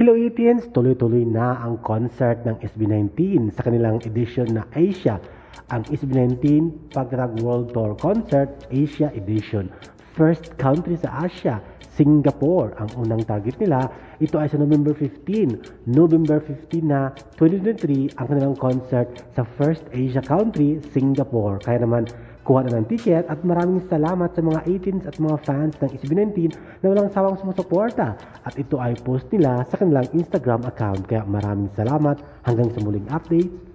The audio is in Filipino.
18s, tuloy-tuloy na ang concert ng SB19 sa kanilang edition na Asia. Ang SB19 Pagtatag World Tour Concert Asia Edition. First country sa Asia, Singapore ang unang target nila. Ito ay sa November 15. November 15 na 2023 ang kanilang concert sa first Asia country, Singapore. Kaya naman kuha na ng ticket at maraming salamat sa mga 18s at mga fans ng SB19 na walang sawang sumusuporta. At ito ay post nila sa kanilang Instagram account. Kaya maraming salamat. Hanggang sa muling update.